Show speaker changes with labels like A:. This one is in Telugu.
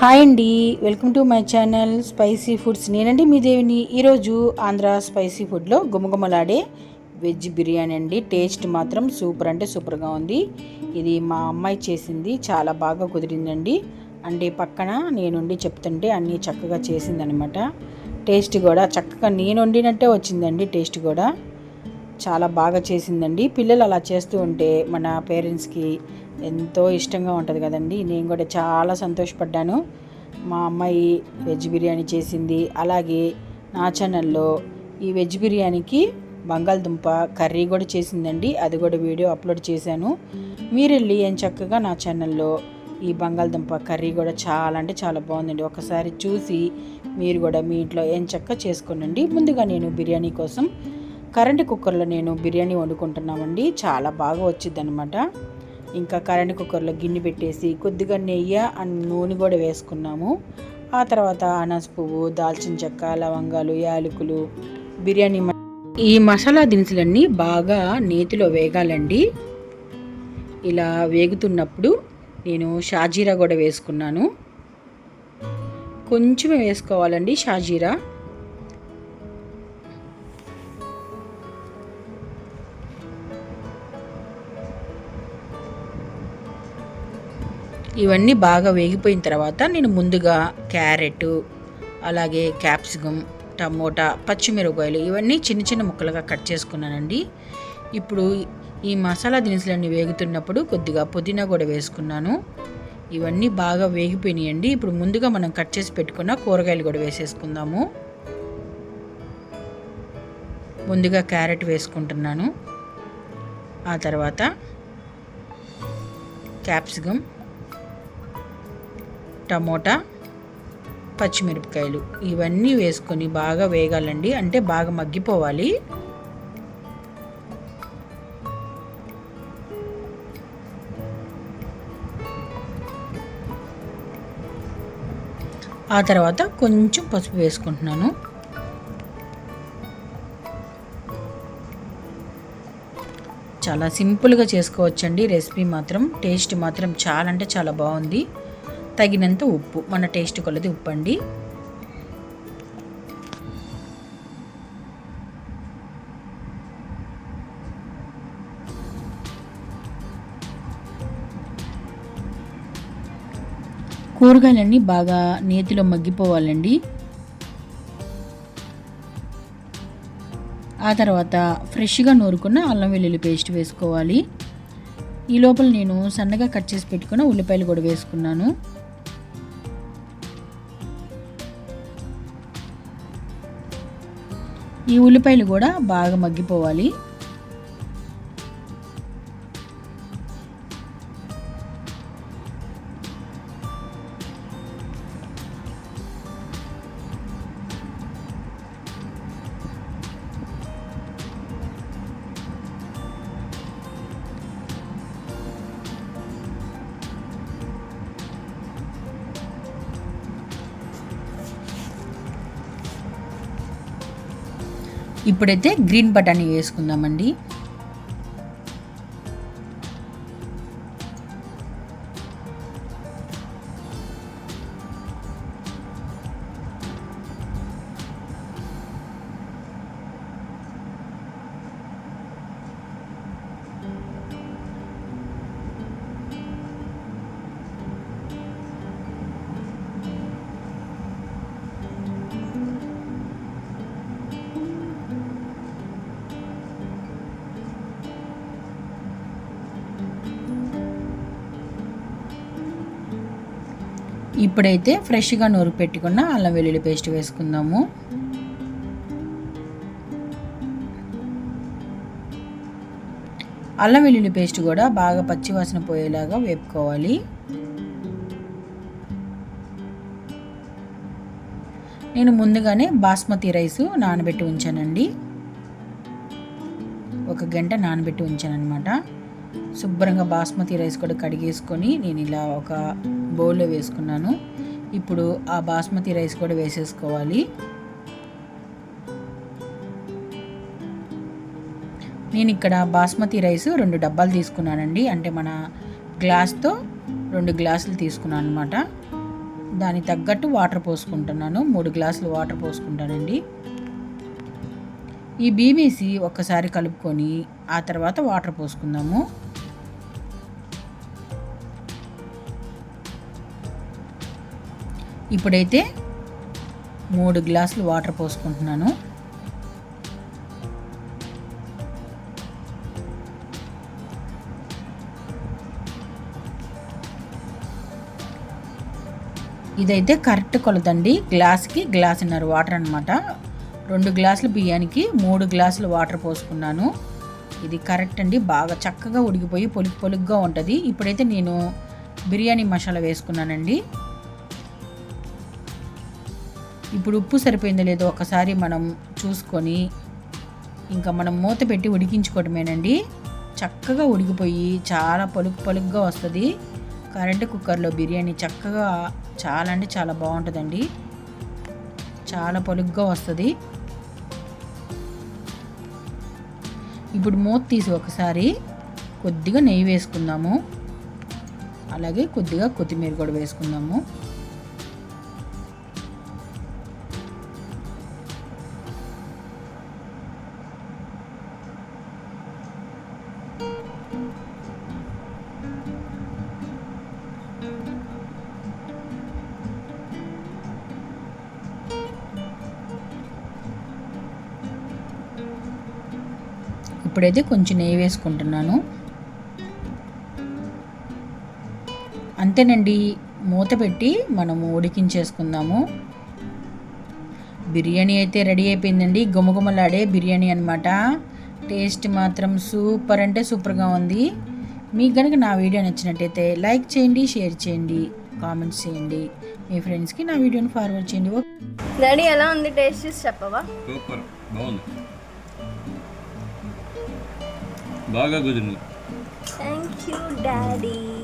A: హాయ్ అండి. Welcome to my channel spicy foods. నేనండి మీ దేవిని. ఈరోజు ఆంధ్ర స్పైసీ ఫుడ్లో గుమగుమలాడే వెజ్ బిర్యానీ అండి. టేస్ట్ మాత్రం సూపర్ అంటే సూపర్గా ఉంది. ఇది మా అమ్మాయి చేసింది. చాలా బాగా కుదిరిందండి. అంటే పక్కన నేనుండి చెప్తుంటే అన్నీ చక్కగా చేసిందనమాట. టేస్ట్ కూడా చక్కగా నేను వండినట్టే వచ్చిందండి టేస్ట్ కూడా. చాలా బాగా చేసిందండి. పిల్లలు అలా చేస్తూ ఉంటే మన పేరెంట్స్కి ఎంతో ఇష్టంగా ఉంటుంది కదండి. నేను కూడా చాలా సంతోషపడ్డాను. మా అమ్మాయి వెజ్ బిర్యానీ చేసింది. అలాగే నా ఛానల్లో ఈ వెజ్ బిర్యానీకి బంగాళదుంప కర్రీ కూడా చేసిందండి. అది కూడా వీడియో అప్లోడ్ చేశాను. మీరు వెళ్ళి ఏం చక్కగా నా ఛానల్లో ఈ బంగాళదుంప కర్రీ కూడా చాలా అంటే చాలా బాగుందండి. ఒకసారి చూసి మీరు కూడా మీ ఇంట్లో ఏం చక్క చేసుకోనండి ముందుగా నేను బిర్యానీ కోసం కరెంట్ కుక్కర్లో నేను బిర్యానీ వండుకుంటున్నామండి. చాలా బాగా వచ్చింది అనమాట ఇంకా కరెంట్ కుక్కర్లో గిన్నె పెట్టేసి కొద్దిగా నెయ్యి అండ్ నూనె కూడా వేసుకున్నాము. ఆ తర్వాత అనాస పువ్వు దాల్చిన చెక్క లవంగాలు యాలకులు బిర్యానీ ఈ మసాలా దినుసులన్నీ బాగా నేతిలో వేగాలండి. ఇలా వేగుతున్నప్పుడు నేను షాజీరా కూడా వేసుకున్నాను. కొంచెం వేసుకోవాలండి షాజీరా. ఇవన్నీ బాగా వేగిపోయిన తర్వాత నేను ముందుగా క్యారెట్ అలాగే క్యాప్సికమ్ టమోటా పచ్చిమిరపకాయలు ఇవన్నీ చిన్న చిన్న ముక్కలుగా కట్ చేసుకున్నానండి. ఇప్పుడు ఈ మసాలా దినుసులన్నీ వేగుతున్నప్పుడు కొద్దిగా పుదీనా కూడా వేసుకున్నాను. ఇవన్నీ బాగా వేగిపోయినాయండి. ఇప్పుడు ముందుగా మనం కట్ చేసి పెట్టుకున్న కూరగాయలు కూడా వేసేసుకుందాము. ముందుగా క్యారెట్ వేసుకుంటున్నాను. ఆ తర్వాత క్యాప్సికమ్ టమోటా పచ్చిమిరపకాయలు. ఇవన్నీ వేసుకొని బాగా వేగాలండి. అంటే బాగా మగ్గిపోవాలి. ఆ తర్వాత కొంచెం పసుపు వేసుకుంటున్నాను. చాలా సింపుల్గా చేసుకోవచ్చండి. రెసిపీ మాత్రం టేస్ట్ మాత్రం చాలా అంటే చాలా బాగుంది. తగినంత ఉప్పు మన టేస్ట్ కొలది ఉప్పు అండి కూరగాయలన్నీ బాగా నేతిలో మగ్గిపోవాలండి. ఆ తర్వాత ఫ్రెష్గా నూరుకున్న అల్లం వెల్లుల్లి పేస్ట్ వేసుకోవాలి. ఈ లోపల నేను సన్నగా కట్ చేసి పెట్టుకున్న ఉల్లిపాయలు కూడా వేసుకున్నాను. ఈ ఉల్లిపాయలు కూడా బాగా మగ్గిపోవాలి. ఇప్పుడైతే గ్రీన్ బటానీ వేసుకుందామండి. ఇప్పుడైతే ఫ్రెష్గా నూరు పెట్టుకున్న అల్లం వెల్లుల్లి పేస్ట్ వేసుకుందాము. అల్లం వెల్లుల్లి పేస్ట్ కూడా బాగా పచ్చివాసన పోయేలాగా వేపుకోవాలి. నేను ముందుగానే బాస్మతి రైసు నానబెట్టి ఉంచానండి. ఒక గంట నానబెట్టి ఉంచాను అనమాట శుభ్రంగా బాస్మతి రైస్ కూడా కడిగేసుకొని నేను ఇలా ఒక బౌల్లో వేసుకున్నాను. ఇప్పుడు ఆ బాస్మతి రైస్ కూడా వేసేసుకోవాలి. నేను ఇక్కడ బాస్మతి రైస్ రెండు డబ్బాలు తీసుకున్నానండి. అంటే మన గ్లాస్తో రెండు గ్లాసులు తీసుకున్నాను అనమాట దానికి తగ్గట్టు వాటర్ పోసుకుంటున్నాను. మూడు గ్లాసులు వాటర్ పోసుకుంటానండి. ఈ బియ్యం ఒక్కసారి కలుపుకొని ఆ తర్వాత వాటర్ పోసుకుందాము. ఇప్పుడైతే మూడు గ్లాసులు వాటర్ పోసుకుంటున్నాను. ఇదైతే కరెక్ట్ కొలతండి. గ్లాస్కి గ్లాసున్నర వాటర్ అనమాట రెండు గ్లాసులు బియ్యానికి మూడు గ్లాసులు వాటర్ పోసుకున్నాను. ఇది కరెక్ట్ అండి. బాగా చక్కగా ఉడికిపోయి పొలుగు పొలుగ్గా ఉంటుంది. ఇప్పుడైతే నేను బిర్యానీ మసాలా వేసుకున్నానండి. ఇప్పుడు ఉప్పు సరిపోయిందో లేదో ఒకసారి మనం చూసుకొని ఇంకా మనం మూత పెట్టి ఉడికించుకోవటమేనండి. చక్కగా ఉడికిపోయి చాలా పలుకు పలుకుగా వస్తుంది. కరెంట్ కుక్కర్లో బిర్యానీ చక్కగా చాలా అంటే చాలా బాగుంటుందండి. చాలా పలుగ్గా వస్తుంది. ఇప్పుడు మూత తీసి ఒకసారి కొద్దిగా నెయ్యి వేసుకుందాము. అలాగే కొద్దిగా కొత్తిమీర కూడా వేసుకుందాము. ఇప్పుడైతే కొంచెం నెయ్యి వేసుకుంటున్నాను. అంతేనండి మూత పెట్టి మనము ఉడికించేసుకుందాము. బిర్యానీ అయితే రెడీ అయిపోయిందండి గుమగుమలాడే బిర్యానీ అనమాట టేస్ట్ మాత్రం సూపర్ అంటే సూపర్గా ఉంది. మీకు కనుక నా వీడియో నచ్చినట్టయితే లైక్ చేయండి షేర్ చేయండి కామెంట్స్ చేయండి. మీ ఫ్రెండ్స్కి నా వీడియోని ఫార్వర్డ్ చేయండి ఓకే?
B: డాడీ ఎలా ఉంది టేస్ట్ చేసి చెప్పవా?
C: సూపర్ బాగుంది. బాగా కుదిరింది.
B: Thank you daddy